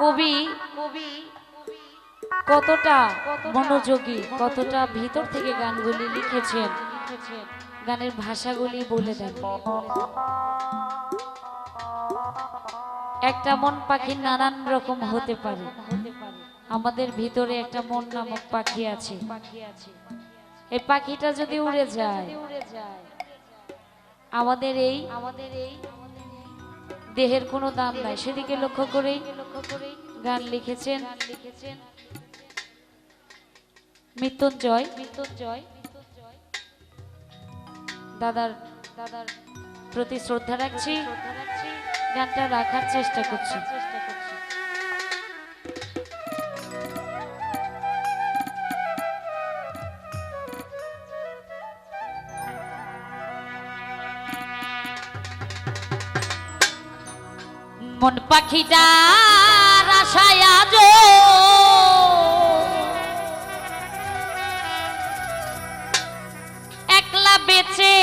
কবি কতটা মনোযোগী, কতটা ভিতর থেকে গানগুলি লিখেছেন। গানের ভাষাগুলি বলে দেন। একটা মন পাখি নানান রকম হতে পারে। আমাদের ভিতরে একটা মন নামক পাখি আছে। এই পাখিটা যদি উড়ে যায়, আমাদের এই আমাদের এই দেহের কোনো দাম নাই। সেদিকে লক্ষ্য করেই গান লিখেছেন মৃত্যুঞ্জয়। মৃত্যুঞ্জয় দাদার দাদার প্রতি শ্রদ্ধা রাখছি। গানটা রাখার চেষ্টা করছি। মন পাখিটার আশায় আজ একলা বেঁচে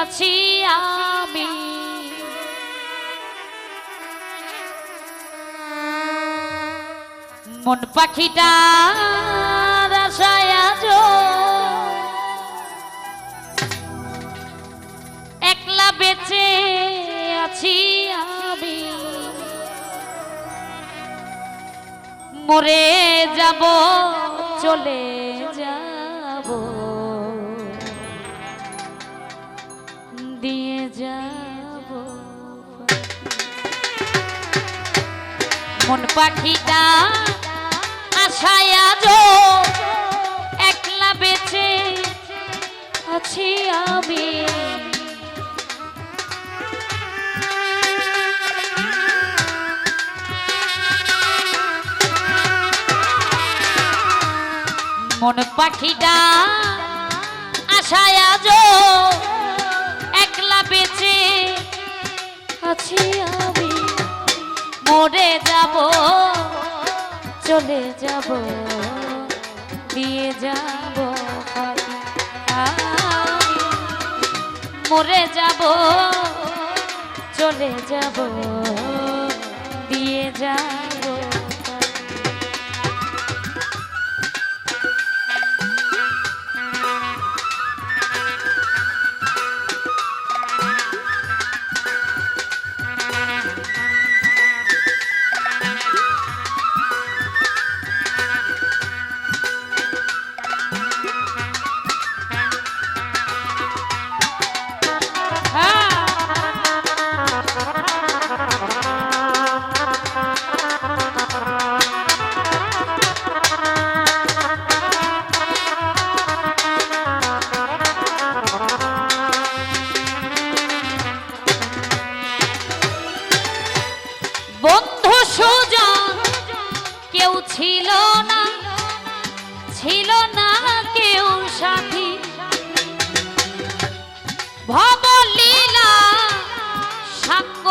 আছি আমি। মন পাখিটার আশায় মরে যাব চলে যাব। দিয়ে যাব। মন পাখিটা মন পাখিটা আশায় আজ একলা বেঁচে আছি আমি মরে যাব, চলে যাব দিয়ে যাব। মরে যাব, চলে যাব দিয়ে যাব সুজন কেউ ছিল না ছিল না কেউ সাথী। ভবলীলা সাঙ্গ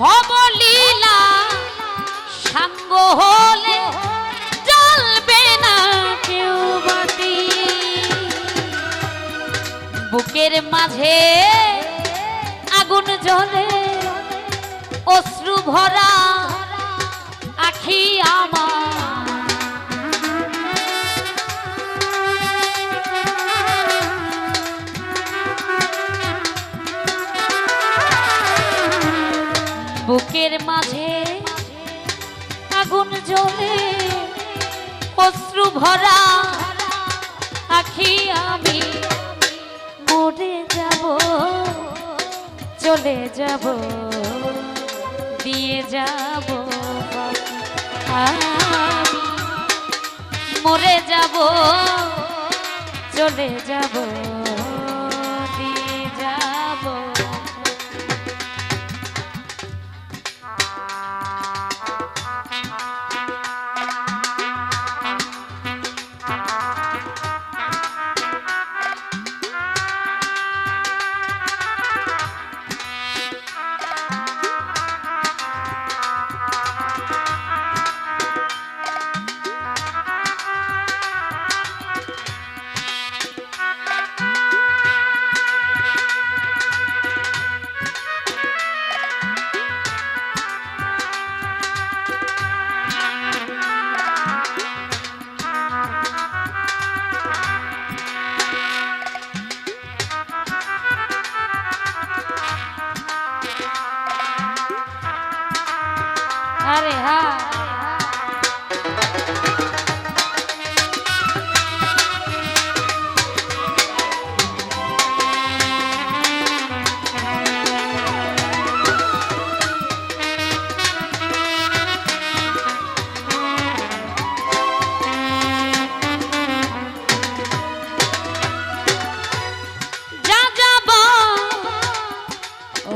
ভবলীলা, সাঙ্গ হলে চলবে না কেউ বাতি। বুকের মাঝে আগুন জ্বলে, অশ্রু ভরা আখি আমার। বুকের মাঝে আগুন জ্বলে অশ্রু ভরা আখি আমি মরে যাব, চলে যাব, দিয়ে যাব। মরে যাব, চলে যাব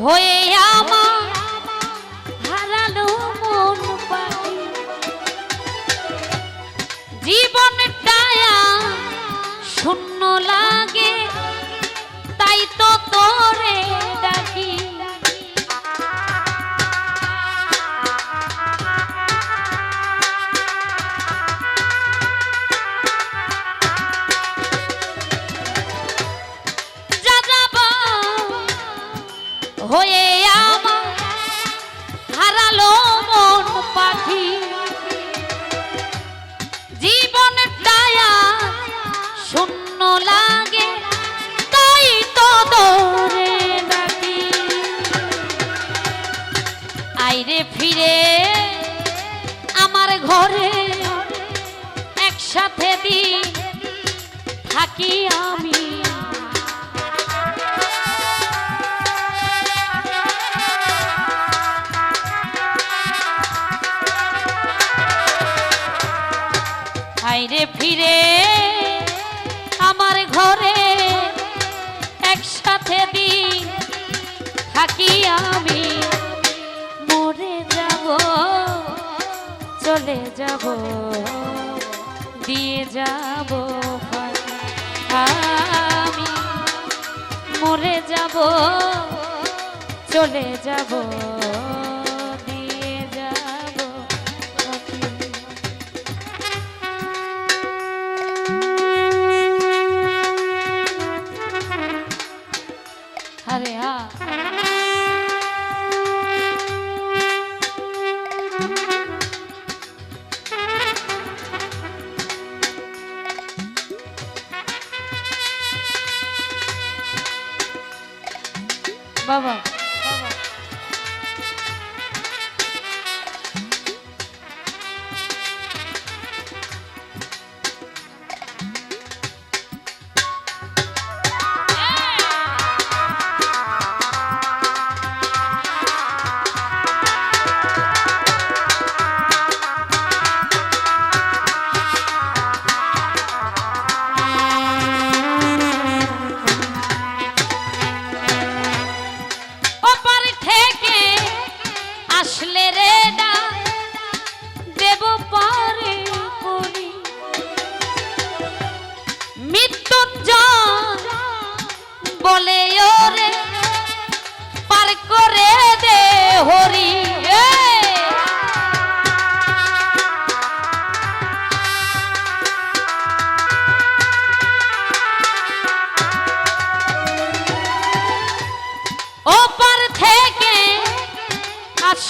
হয়ে আমার হারালো মন পাখি। জীবনটা শূন্য লাগে হাইরে ফিরে আমার ঘরে একসাথে দিন থাকি আমি। মরে যাব, চলে যাব, দিয়ে যাব আমি মরে যাব, চলে যাব। Павел.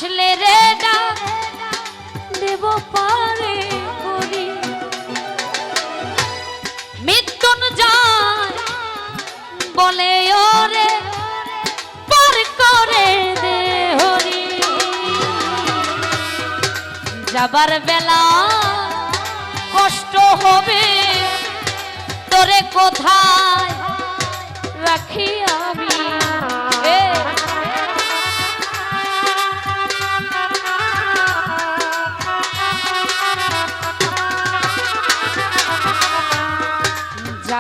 আসলে রে দেব পারে করি। মৃত্যুঞ্জয় বলে ওরে করে হরি। যাবার বেলা কষ্ট হবে, তোরে কোথায় রাখি আমি?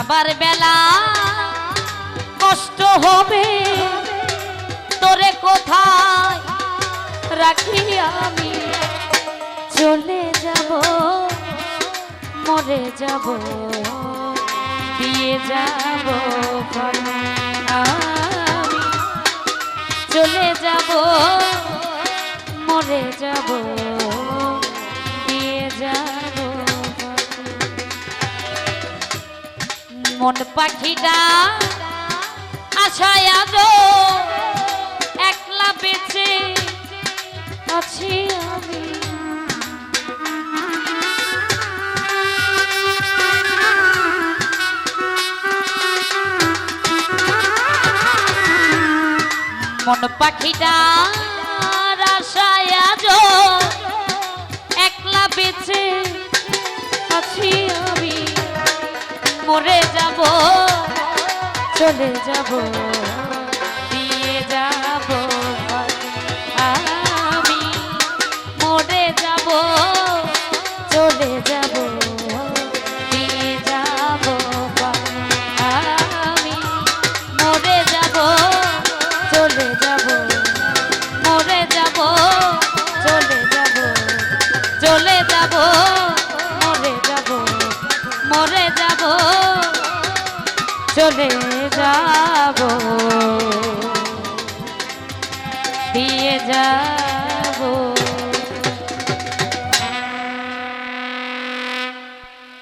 যাবার বেলা কষ্ট হবে। তোরে কোথায় রাখি আমি? চলে যাব, মরে যাব দিয়ে যাব চলে যাব, মরে যাব মন পাখিটা আশায় আজ একলা বেঁচে আছি আমি। মন পাখিটা আশায় আজ মরে যাব চলে যাব।